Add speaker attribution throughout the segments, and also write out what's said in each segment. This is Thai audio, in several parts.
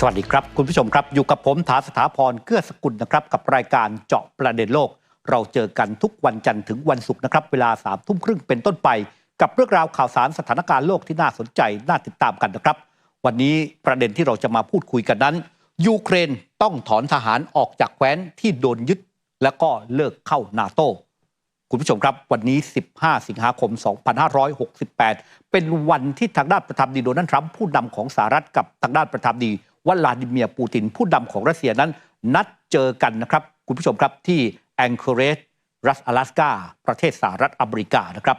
Speaker 1: สวัสดีครับ คุณผู้ชมครับ อยู่กับผมถาสถาพรเกื้อสกุลนะครับ กับรายการเจาะประเด็นโลก เราเจอกันทุกวันจันทร์ถึงวันศุกร์นะครับ เวลาสามทุ่มครึ่งเป็นต้นไป กับเรื่องราวข่าวสารสถานการณ์โลกที่น่าสนใจน่าติดตามกันนะครับ วันนี้ประเด็นที่เราจะมาพูดคุยกันนั้น ยูเครนต้องถอนทหารออกจากแคว้นที่โดนยึด แล้วก็เลิกเข้านาโตคุณผู้ชมครับวันนี้ 15 สิงหาคม 2568 เป็นวันที่ทางด้านประธานดีโดนัลด์ทรัมป์ผู้นำของสหรัฐกับทางด้านประธานดี วลาดิเมียร์ปูติน ผู้นำของรัสเซียนั้น นัดเจอกันนะครับ คุณผู้ชมครับที่แองเคอเรจรัฐ阿拉斯กาประเทศสหรัฐอเมริกานะครับ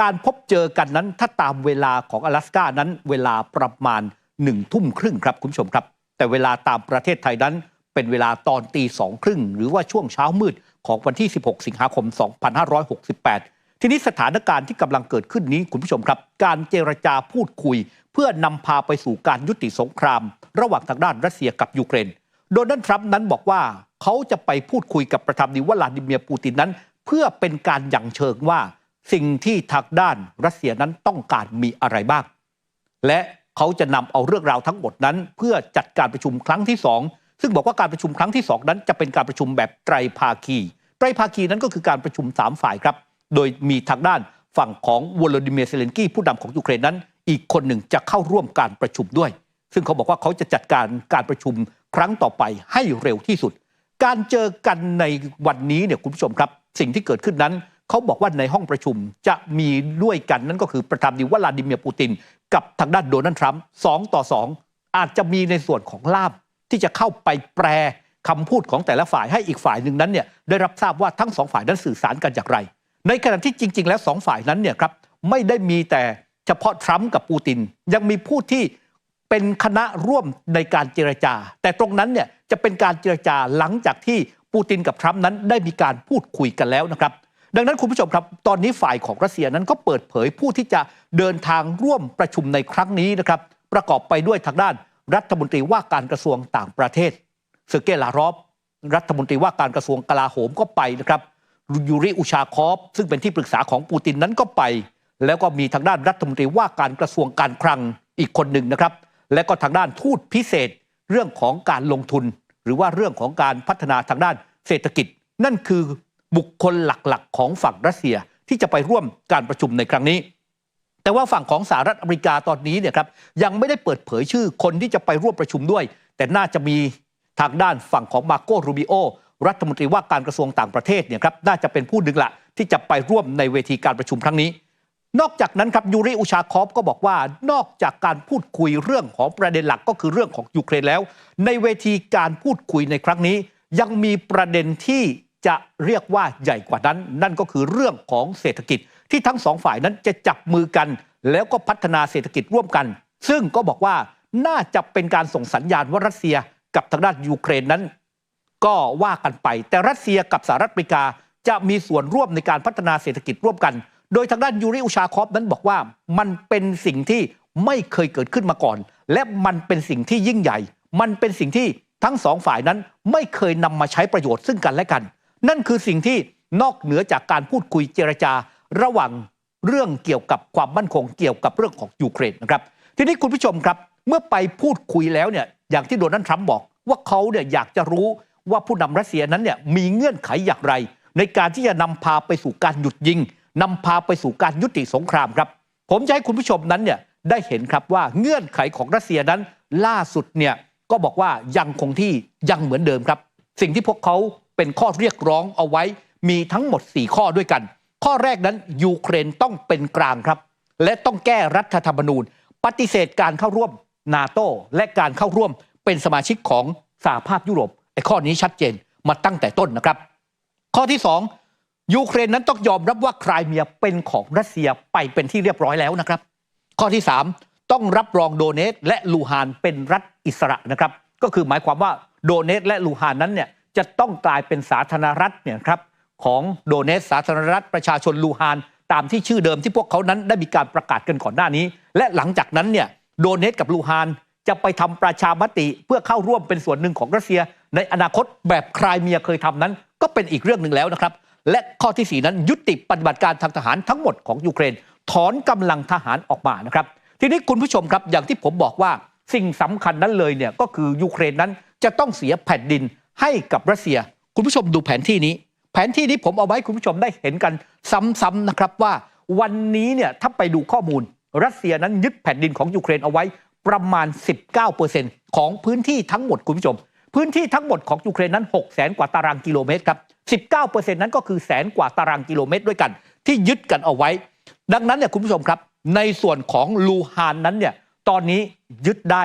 Speaker 1: การพบเจอกันนั้นถ้าตามเวลาของ阿拉斯กานั้นเวลาประมาณหนึ่งทุ่มครึ่งครับคุณผู้ชมครับ แต่เวลาตามประเทศไทยนั้น เป็นเวลาตอนตีสองครึ่งหรือว่าช่วงเช้ามืดของวันที่ 16 สิงหาคม 2568 ทีนี้สถานการณ์ที่กำลังเกิดขึ้นนี้คุณผู้ชมครับ การเจรจาพูดคุย เพื่อนำพาไปสู่การยุติสงคราม ระหว่างทางด้านรัสเซียกับยูเครน โดนัลด์ทรัมป์นั้นบอกว่าเขาจะไปพูดคุยกับประธานาธิวลาดิเมียร์ปูตินนั้น เพื่อเป็นการยังเชิงว่า สิ่งที่ทางด้านรัสเซียนั้นต้องการมีอะไรบ้าง และเขาจะนำเอาเรื่องราวทั้งหมดนั้น เพื่อจัดการประชุมครั้งที่ 2 ซึ่งบอกว่าการประชุมครั้งที่ 2 นั้นจะเป็นการประชุมแบบไตรภาคีไตรภาคีนั้นก็คือการประชุม 3 ฝ่ายครับ โดยมีทางด้านฝั่งของวลาดิเมียร์เซเลนกี้ผู้นำของยูเครนนั้น อีกคนหนึ่งจะเข้าร่วมการประชุมด้วย ซึ่งเขาบอกว่าเขาจะจัดการการประชุมครั้งต่อไปให้เร็วที่สุด การเจอกันในวันนี้เนี่ยคุณผู้ชมครับ สิ่งที่เกิดขึ้นนั้น เขาบอกว่าในห้องประชุมจะมีด้วยกันนั่นก็คือประธานาธิบดีวลาดิเมียร์ปูติน กับทางด้านโดนัลด์ทรัมป์สองต่อสองอาจจะมีในส่วนของล่ามที่จะเข้าไปแปลคำพูดของแต่ละฝ่ายให้อีกฝ่ายหนึ่งนั้นเนี่ยได้รับทราบว่าทั้งสองฝ่ายนั้นสื่อสารกันอย่างไร ในขณะที่จริง ๆ แล้วสองฝ่ายนั้นเนี่ยครับไม่ได้มีแต่ เฉพาะทรัมป์กับปูติน ยังมีผู้ที่เป็นคณะร่วมในการเจรจา แต่ตรงนั้นเนี่ยจะเป็นการเจรจาหลังจากที่ปูตินกับทรัมป์นั้นได้มีการพูดคุยกันแล้วนะครับ ดังนั้นคุณผู้ชมครับ ตอนนี้ฝ่ายของรัสเซียนั้นก็เปิดเผยผู้ที่จะเดินทางร่วมประชุมในครั้งนี้นะครับ ประกอบไปด้วยทางด้านรัฐมนตรีว่าการกระทรวงต่างประเทศเซอร์เกย์ลารอฟรัฐมนตรีว่าการกระทรวงกลาโหมก็ไปนะครับยูริอุชาคอฟซึ่งเป็นที่ปรึกษาของปูตินนั้นก็ไป แล้วก็มีทางด้านรัฐมนตรีว่าการกระทรวงการคลังอีกคนหนึ่งนะครับ และก็ทางด้านทูตพิเศษเรื่องของการลงทุน หรือว่าเรื่องของการพัฒนาทางด้านเศรษฐกิจ นั่นคือบุคคลหลักๆ ของฝั่งรัสเซียที่จะไปร่วมการประชุมในครั้งนี้ แต่ว่าฝั่งของสหรัฐอเมริกาตอนนี้เนี่ยครับยังไม่ได้เปิดเผยชื่อคนที่จะไปร่วมประชุมด้วย แต่น่าจะมีทางด้านฝั่งของมาโกรูบิโอรัฐมนตรีว่าการกระทรวงต่างประเทศเนี่ยครับน่าจะเป็นผู้หนึ่งละที่จะไปร่วมในเวทีการประชุมครั้งนี้ นอกจากนั้นครับยูริอุชาคอฟก็บอกว่านอกจากการพูดคุยเรื่องของประเด็นหลักก็คือเรื่องของยูเครนแล้ว ในเวทีการพูดคุยในครั้งนี้ ยังมีประเด็นที่จะเรียกว่าใหญ่กว่านั้น นั่นก็คือเรื่องของเศรษฐกิจที่ทั้งสองฝ่ายนั้นจะจับมือกัน แล้วก็พัฒนาเศรษฐกิจร่วมกัน ซึ่งก็บอกว่าน่าจะเป็นการส่งสัญญาณว่ารัสเซียกับทางด้านยูเครนนั้น ก็ว่ากันไป แต่รัสเซียกับสหรัฐอเมริกาจะมีส่วนร่วมในการพัฒนาเศรษฐกิจร่วมกัน โดยทางด้านยูริอุชาคอฟนั้นบอกว่ามันเป็นสิ่งที่ไม่เคยเกิดขึ้นมาก่อน และมันเป็นสิ่งที่ยิ่งใหญ่ มันเป็นสิ่งที่ทั้งสองฝ่ายนั้นไม่เคยนำมาใช้ประโยชน์ซึ่งกันและกัน นั่นคือสิ่งที่นอกเหนือจากการพูดคุยเจรจา ระหว่างเรื่องเกี่ยวกับความมั่นคงเกี่ยวกับเรื่องของยูเครนนะครับทีนี้คุณผู้ชมครับ เมื่อไปพูดคุยแล้วเนี่ยอย่างที่โดนัลด์ทรัมป์บอก ว่าเขาเนี่ยอยากจะรู้ว่าผู้นำรัสเซียนั้นเนี่ยมีเงื่อนไขอย่างไร ในการที่จะนำพาไปสู่การหยุดยิง นำพาไปสู่การยุติสงครามครับ ผมจะให้คุณผู้ชมนั้นเนี่ยได้เห็นครับว่าเงื่อนไขของรัสเซียนั้นล่าสุดเนี่ยก็บอกว่ายังคงที่ยังเหมือนเดิมครับ สิ่งที่พวกเขาเป็นข้อเรียกร้องเอาไว้มีทั้งหมด 4 ข้อด้วยกัน ข้อแรกนั้นยูเครนต้องเป็นกลางครับ และต้องแก้รัฐธรรมนูญ ปฏิเสธการเข้าร่วมนาโตและการเข้าร่วมเป็นสมาชิกของสหภาพยุโรปไอ้ข้อนี้ชัดเจนมาตั้งแต่ต้นนะครับ ข้อที่ 2 ยูเครนนั้นต้องยอมรับว่าครเมียเป็นของรัสเซียไปเป็นที่เรียบร้อยแล้วนะครับ ข้อที่ 3 ต้องรับรองโดเนตและลูฮานเป็นรัฐอิสระนะครับ ก็คือหมายความว่าโดเนตและลูฮานนั้นเนี่ยจะต้องกลายเป็นสาธารณรัฐเนี่ยครับของโดเนตสาธารณรัฐประชาชนลูฮานตามที่ชื่อเดิมที่พวกเขานั้นได้มีการประกาศกันก่อนหน้านี้ และหลังจากนั้นเนี่ยโดเนตกับลูฮานจะไปทำประชามติเพื่อเข้าร่วมเป็นส่วนหนึ่งของรัสเซีย ในอนาคตแบบไครเมียเคยทำนั้น ก็เป็นอีกเรื่องหนึ่งแล้วนะครับ และข้อที่ 4 นั้นยุติปฏิบัติการทางทหารทั้งหมดของยูเครน ถอนกำลังทหารออกมานะครับ ทีนี้คุณผู้ชมครับอย่างที่ผมบอกว่าสิ่งสำคัญนั้นเลยเนี่ยก็คือยูเครนนั้นจะต้องเสียแผ่นดินให้กับรัสเซีย คุณผู้ชมดูแผนที่นี้ แผนที่นี้ผมเอาไว้คุณผู้ชมได้เห็นกันซ้ำๆนะครับว่าวันนี้เนี่ยถ้าไปดูข้อมูล รัสเซียนั้นยึดแผ่นดินของยูเครนเอาไว้ประมาณ 19%ของพื้นที่ทั้งหมดคุณผู้ชม พื้นที่ทั้งหมดของยูเครนนั้น6แสนกว่าตารางกิโลเมตรครับ 19%นั้นก็คือแสนกว่าตารางกิโลเมตรด้วยกัน ที่ยึดกันเอาไว้ ดังนั้นเนี่ยคุณผู้ชมครับ ในส่วนของลูฮานนั้นเนี่ยตอนนี้ยึดได้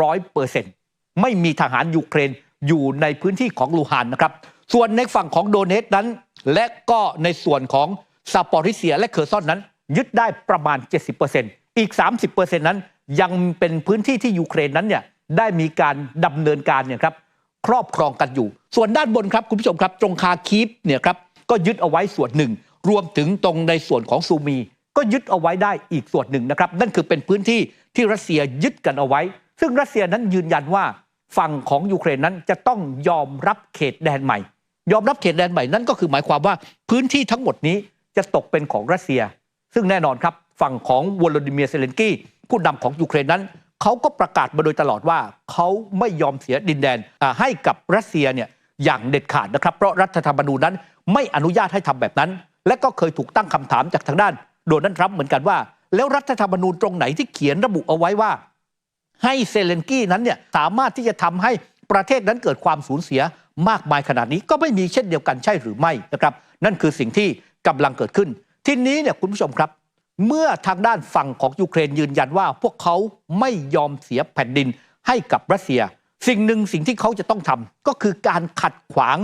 Speaker 1: ร้อยเปอร์เซ็นต์ไม่มีทหารยูเครนอยู่ในพื้นที่ของลูฮานนะครับ ส่วนในฝั่งของโดเนตนั้น และก็ในส่วนของซาปอริเซียและเคอร์ซอนนั้น ยึดได้ประมาณ 70%อีก 30%นั้นยังเป็นพื้นที่ที่ยูเครนนั้นเนี่ยได้มีการดำเนินการเนี่ยครับ ครอบครองกันอยู่ ส่วนด้านบนครับคุณผู้ชมครับ ตรงคาคีฟเนี่ยครับก็ยึดเอาไว้ส่วนหนึ่ง รวมถึงตรงในส่วนของซูมี ก็ยึดเอาไว้ได้อีกส่วนหนึ่งนะครับ นั่นคือเป็นพื้นที่ที่รัสเซียยึดกันเอาไว้ ซึ่งรัสเซียนั้นยืนยันว่าฝั่งของยูเครนนั้นจะต้องยอมรับเขตแดนใหม่ ยอมรับเขตแดนใหม่นั่นก็คือหมายความว่าพื้นที่ทั้งหมดนี้จะตกเป็นของรัสเซีย ซึ่งแน่นอนครับฝั่งของวโลดิเมียร์เซเลนกี้ผู้นำของยูเครนนั้น เขาก็ประกาศมาโดยตลอดว่าเขาไม่ยอมเสียดินแดนให้กับรัสเซียเนี่ยอย่างเด็ดขาดนะครับ เพราะรัฐธรรมนูญนั้นไม่อนุญาตให้ทำแบบนั้น และก็เคยถูกตั้งคำถามจากทางด้านโดนัลด์ทรัมป์เหมือนกันว่า แล้วรัฐธรรมนูญตรงไหนที่เขียนระบุเอาไว้ว่า ให้เซเลนกี้นั้นเนี่ยสามารถที่จะทำให้ประเทศนั้นเกิดความสูญเสียมากมายขนาดนี้ก็ไม่มีเช่นเดียวกันใช่หรือไม่นะครับ นั่นคือสิ่งที่กำลังเกิดขึ้น ทีนี้เนี่ยคุณผู้ชมครับ เมื่อทางด้านฝั่งของยูเครนยืนยันว่า พวกเขาไม่ยอมเสียแผ่นดินให้กับรัสเซีย สิ่งหนึ่งสิ่งที่เขาจะต้องทำก็คือการขัดขวาง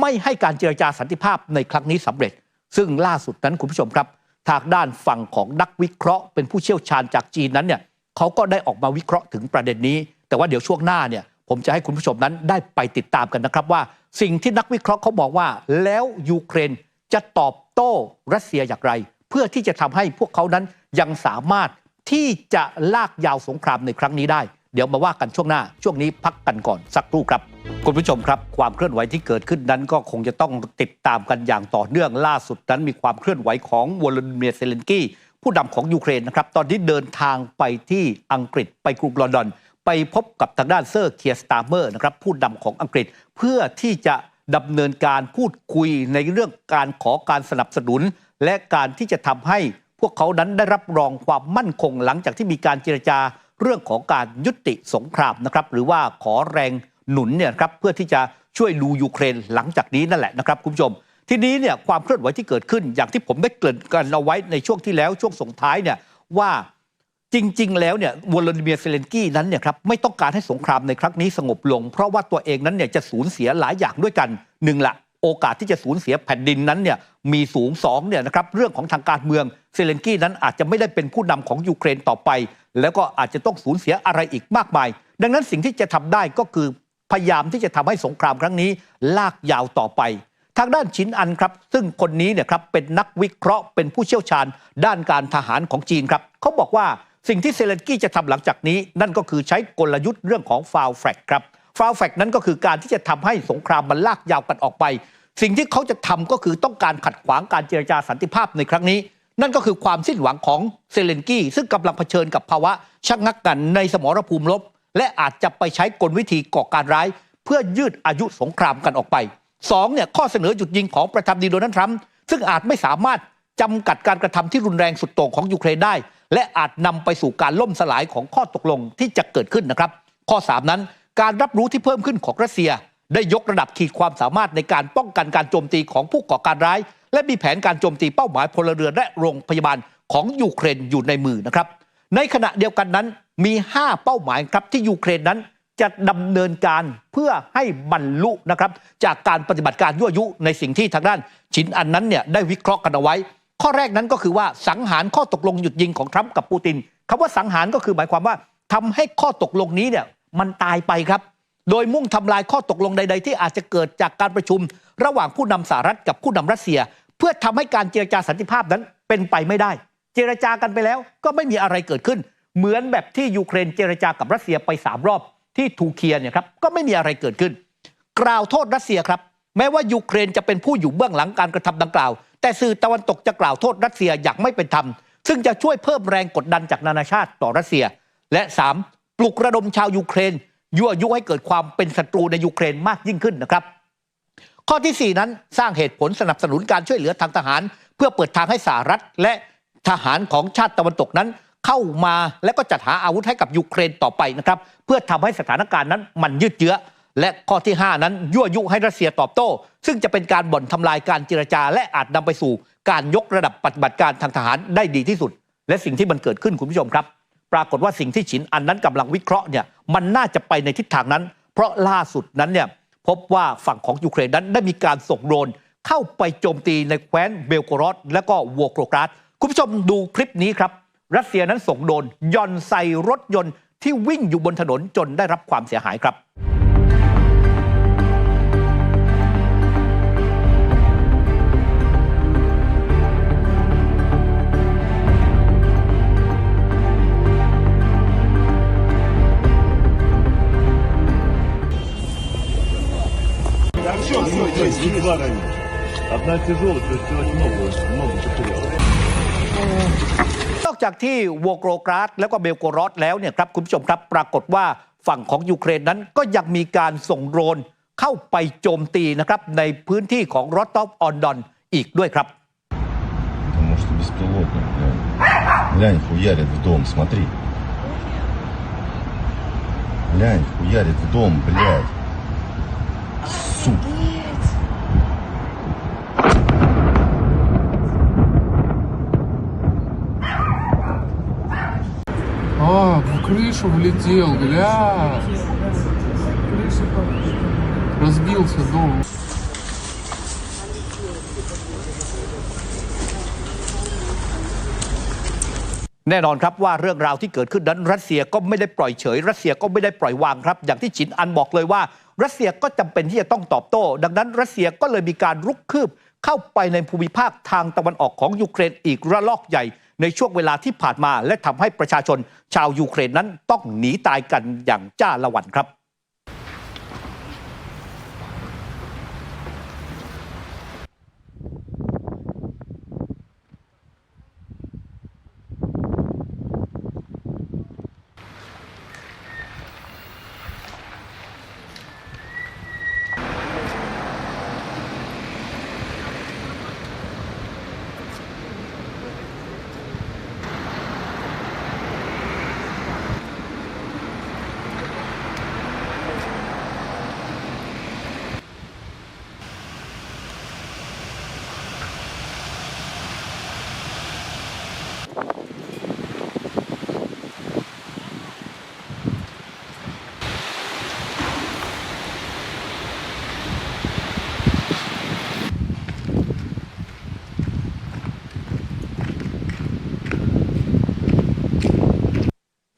Speaker 1: ไม่ให้การเจรจาสันติภาพในครั้งนี้สำเร็จ ซึ่งล่าสุดนั้นคุณผู้ชมครับ ทางด้านฝั่งของนักวิเคราะห์ เป็นผู้เชี่ยวชาญจากจีนนั้นเนี่ยเขาก็ได้ออกมาวิเคราะห์ถึงประเด็นนี้ แต่ว่าเดี๋ยวช่วงหน้าเนี่ยผมจะให้คุณผู้ชมนั้นได้ไปติดตามกันนะครับว่า สิ่งที่นักวิเคราะห์เขาบอกว่า แล้วยูเครนจะตอบโต้รัสเซียอย่างไร พื่อที่จะทำให้พวกเขานั้นยังสามารถที่จะลากยาวสงครามในครั้งนี้ได้ เดี๋ยวมาว่ากันช่วงหน้า ช่วงนี้พักกันก่อนสักครู่ครับ คุณผู้ชมครับ ความเคลื่อนไหวที่เกิดขึ้นนั้นก็คงจะต้องติดตามกันอย่างต่อเนื่องล่าสุดนั้นมีความเคลื่อนไหวของวลาดิเมียร์เซเลนกี้ผู้นำของยูเครนนะครับตอนนี้เดินทางไปที่อังกฤษไปกรุงลอนดอน ไปพบกับทางด้านเซอร์เคียสตาร์เมอร์นะครับผู้นำของอังกฤษเพื่อที่จะ ดำเนินการพูดคุยในเรื่องการขอการสนับสนุน และการที่จะทำให้พวกเขานั้นได้รับรองความมั่นคงหลังจากที่มีการเจรจาเรื่องของการยุติสงครามนะครับหรือว่าขอแรงหนุนเนี่ยครับเพื่อที่จะช่วยดูยูเครนหลังจากนี้นั่นแหละนะครับคุณผู้ชม ทีนี้เนี่ยความเคลื่อนไหวที่เกิดขึ้น อย่างที่ผมได้เกริ่นกันเอาไว้ในช่วงที่แล้วช่วงส่งท้ายเนี่ยว่า จริง ๆ แล้วเนี่ยวลาดิเมียร์เซเลนกี้นั้นเนี่ยครับไม่ต้องการให้สงครามในครั้งนี้สงบลง เพราะว่าตัวเองนั้นเนี่ยจะสูญเสียหลายอย่างด้วยกันหนึ่งละโอกาสที่จะสูญเสียแผ่นดินนั้นเนี่ยมีสูงสองเนี่ยนะครับเรื่องของทางการเมืองเซเลนกี้นั้นอาจจะไม่ได้เป็นผู้นำของยูเครนต่อไป แล้วก็อาจจะต้องสูญเสียอะไรอีกมากมาย ดังนั้นสิ่งที่จะทำได้ก็คือพยายามที่จะทำให้สงครามครั้งนี้ลากยาวต่อไป ทางด้านชินอันครับ ซึ่งคนนี้เนี่ยครับเป็นนักวิเคราะห์เป็นผู้เชี่ยวชาญด้านการทหารของจีนครับเขาบอกว่า สิ่งที่เซเลนกี้จะทำหลังจากนี้ นั่นก็คือใช้กลยุทธ์เรื่องของฟาวแฟกครับฟาวแฟกนั้นก็คือการที่จะทำให้สงครามมันลากยาวกันออกไป สิ่งที่เขาจะทำก็คือต้องการขัดขวางการเจรจาสันติภาพในครั้งนี้ นั่นก็คือความสิ้นหวังของเซเลนกี้ซึ่งกำลังเผชิญกับภาวะชักงักกันในสมรภูมิรบและอาจจะไปใช้กลวิธีก่อการร้าย เพื่อยืดอายุสงครามกันออกไปสองเนี่ยข้อเสนอหยุดยิงของประธานาธิบดีโดนัลด์ทรัมป์ซึ่งอาจไม่สามารถจำกัดการกระทำที่รุนแรงสุดโต่งของยูเครนได้ และอาจนำไปสู่การล่มสลายของข้อตกลงที่จะเกิดขึ้นนะครับ ข้อ 3 นั้น การรับรู้ที่เพิ่มขึ้นของรัสเซีย ได้ยกระดับขีดความสามารถในการป้องกันการโจมตีของผู้ก่อการร้าย และมีแผนการโจมตีเป้าหมายพลเรือนและโรงพยาบาลของยูเครนอยู่ในมือนะครับ ในขณะเดียวกันนั้นมี 5 เป้าหมายครับที่ยูเครนนั้นจะดำเนินการเพื่อให้บรรลุนะครับ จากการปฏิบัติการยั่วยุในสิ่งที่ทางด้านชินอันนั้นเนี่ยได้วิเคราะห์กันเอาไว้ ข้อแรกนั้นก็คือว่าสังหารข้อตกลงหยุดยิงของทรัมป์กับปูตินคำว่าสังหารก็คือหมายความว่าทำให้ข้อตกลงนี้เนี่ยมันตายไปครับ โดยมุ่งทำลายข้อตกลงใด ๆ ที่อาจจะเกิดจากการประชุม ระหว่างผู้นำสหรัฐกับผู้นำรัสเซีย เพื่อทำให้การเจรจาสันติภาพนั้นเป็นไปไม่ได้ เจรจากันไปแล้วก็ไม่มีอะไรเกิดขึ้น เหมือนแบบที่ยูเครนเจรจากับรัสเซียไปสามรอบที่ทูเคียเนี่ยครับก็ไม่มีอะไรเกิดขึ้น กล่าวโทษรัสเซียครับ แม้ว่ายูเครนจะเป็นผู้อยู่เบื้องหลังการกระทำดังกล่าว แต่สื่อตะวันตกจะกล่าวโทษรัสเซียอย่างไม่เป็นธรรม ซึ่งจะช่วยเพิ่มแรงกดดันจากนานาชาติต่อรัสเซีย และ 3. ปลุกระดมชาวยูเครน ยั่วยุให้เกิดความเป็นศัตรูในยูเครนมากยิ่งขึ้นนะครับ ข้อที่ 4 นั้นสร้างเหตุผลสนับสนุนการช่วยเหลือทางทหาร เพื่อเปิดทางให้สหรัฐและทหารของชาติตะวันตกนั้นเข้ามาและก็จัดหาอาวุธให้กับยูเครนต่อไปนะครับ เพื่อทำให้สถานการณ์นั้นมันยืดเยื้อ และข้อที่ 5 นั้นยั่วยุให้รัสเซียตอบโต้ ซึ่งจะเป็นการบ่อนทำลายการเจรจา และอาจนำไปสู่การยกระดับปฏิบัติการทางทหารได้ดีที่สุด และสิ่งที่มันเกิดขึ้นคุณผู้ชมครับ ปรากฏว่าสิ่งที่ฉินอันนั้นกำลังวิเคราะห์เนี่ยมันน่าจะไปในทิศทางนั้น เพราะล่าสุดนั้นเนี่ยพบว่าฝั่งของยูเครนนั้นได้มีการส่งโดรนเข้าไปโจมตีในแคว้นเบลโกรอดและก็วอโกรกราดคุณผู้ชมดูคลิปนี้ครับ รัสเซียนั้นส่งโดรนย่อนใส่รถยนต์ที่วิ่งอยู่บนถนนจนได้รับความเสียหายครับ
Speaker 2: все, здесь, здесь два раненых. Одна тяжелая, то есть человек много, много потерял.
Speaker 1: นอกจากที่วอโกรกราดแล้วก็เบลโกรอดแล้วเนี่ยครับคุณผู้ชมครับปรากฏว่าฝั่งของยูเครนนั้นก็ยังมีการส่งโดรนเข้าไปโจมตีนะครับในพื้นที่ของรอตตอฟออนดอนอีกด้วยครับ
Speaker 3: Потому что беспилотник, глянь. Глянь, хуярит в дом, смотри. Глянь, хуярит в дом, блядь. Сука.
Speaker 4: А, в крышу влетел, гля. Разбился дом.
Speaker 1: แน่นอนครับว่าเรื่องราวที่เกิดขึ้นนั้นรัสเซียก็ไม่ได้ปล่อยเฉย รัสเซียก็ไม่ได้ปล่อยวางครับ อย่างที่ฉินอันบอกเลยว่า รัสเซียก็จำเป็นที่จะต้องตอบโต้ ดังนั้นรัสเซียก็เลยมีการรุกคืบ เข้าไปในภูมิภาคทางตะวันออกของยูเครนอีกระลอกใหญ่ ในช่วงเวลาที่ผ่านมา และทำให้ประชาชนชาวยูเครนนั้นต้องหนีตายกันอย่างจ้าละวันครับ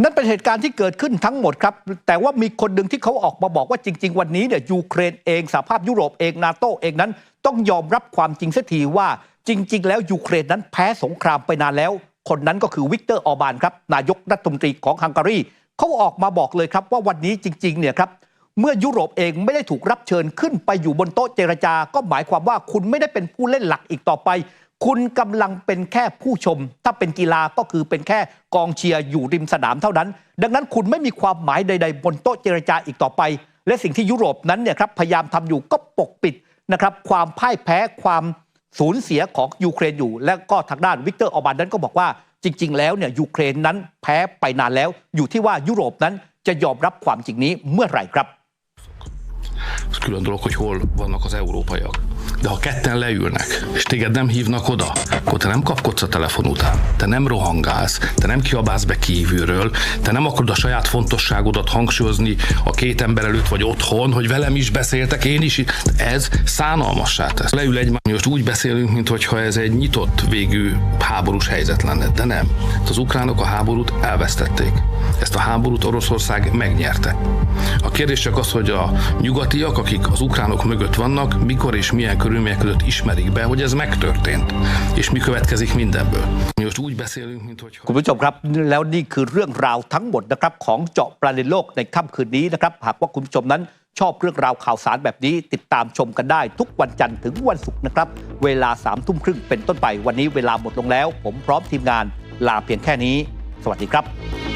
Speaker 1: นั่นเป็นเหตุการณ์ที่เกิดขึ้นทั้งหมดครับ แต่ว่ามีคนหนึ่งที่เขาออกมาบอกว่าจริง ๆ วันนี้เนี่ยยูเครนเองสหภาพยุโรปเองนาโตเองนั้น ต้องยอมรับความจริงสักทีว่าจริง ๆ แล้วยูเครนนั้นแพ้สงครามไปนานแล้ว คนนั้นก็คือวิกเตอร์ออร์บานครับนายกรัฐมนตรีของฮังการีเขาออกมาบอกเลยครับว่าวันนี้จริงๆเนี่ยครับเมื่อยุโรปเองไม่ได้ถูกรับเชิญขึ้นไปอยู่บนโต๊ะเจรจาก็หมายความว่าคุณไม่ได้เป็นผู้เล่นหลักอีกต่อไป คุณกำลังเป็นแค่ผู้ชม ถ้าเป็นกีฬาก็คือเป็นแค่กองเชียร์อยู่ริมสนามเท่านั้น ดังนั้นคุณไม่มีความหมายใด ๆ บนโต๊ะเจรจาอีกต่อไป และสิ่งที่ยุโรปนั้นเนี่ยครับพยายามทำอยู่ก็ปกปิดนะครับความพ่ายแพ้ความสูญเสียของยูเครนอยู่ และก็ทางด้านวิกเตอร์ออบานนั้นก็บอกว่าจริง ๆ แล้วเนี่ยยูเครนนั้นแพ้ไปนานแล้ว อยู่ที่ว่ายุโรปนั้นจะยอมรับความจริงนี้เมื่อไหร่ครับ
Speaker 5: Az külön dolog, hogy hol vannak az európaiak. De ha ketten leülnek, és téged nem hívnak oda, akkor te nem kapkodsz a telefon után, te nem rohangálsz, te nem kiabálsz be kívülről, te nem akarod a saját fontosságodat hangsúlyozni a két ember előtt vagy otthon, hogy velem is beszéltek, én is. Ez szánalmassá tesz. Leül egy most úgy beszélünk, mintha ez egy nyitott végű háborús helyzet lenne, de nem. Az ukránok a háborút elvesztették. Ezt a háborút Oroszország megnyerte. A kérdés csak az, hogy a nyugatiak, akik az ukránok mögött vannak, mikor és milyen körülmények között ismerik be, hogy ez megtörtént, és mi következik mindenből. Mi most úgy beszélünk, mintha
Speaker 1: คุณผู้ชมครับ แล้วนี่คือเรื่องราวทั้งหมดนะครับของเจาะประเด็นโลกในค่ำคืนนี้นะครับ หากว่าคุณผู้ชมนั้นชอบเรื่องราวข่าวสารแบบนี้ ติดตามชมกันได้ทุกวันจันทร์ถึงวันศุกร์นะครับ เวลา3ามทุ่มครึ่งเป็นต้นไปวันนี้เวลาหมดลงแล้ว ผมพร้อมทีมงานลาเพียงแค่นี้ สวัสดีครับ